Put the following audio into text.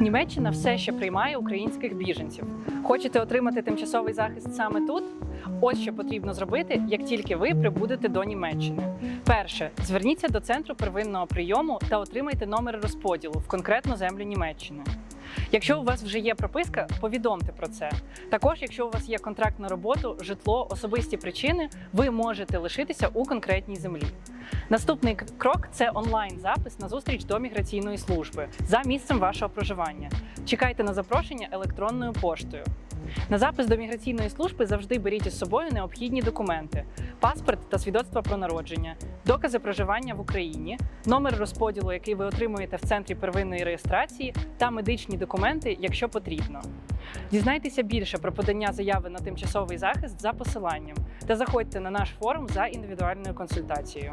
Німеччина все ще приймає українських біженців. Хочете отримати тимчасовий захист саме тут? Ось що потрібно зробити, як тільки ви прибудете до Німеччини. Перше, зверніться до центру первинного прийому та отримайте номер розподілу в конкретну землю Німеччини. Якщо у вас вже є прописка, повідомте про це. Також, якщо у вас є контракт на роботу, житло, особисті причини, ви можете лишитися у конкретній землі. Наступний крок це онлайн-запис на зустріч до міграційної служби за місцем вашого проживання. Чекайте на запрошення електронною поштою. На запис до міграційної служби завжди беріть із собою необхідні документи: паспорт та свідоцтво про народження, докази проживання в Україні, номер розподілу, який ви отримуєте в центрі первинної реєстрації, та медичні документи, якщо потрібно. Дізнайтеся більше про подання заяви на тимчасовий захист за посиланням та заходьте на наш форум за індивідуальною консультацією.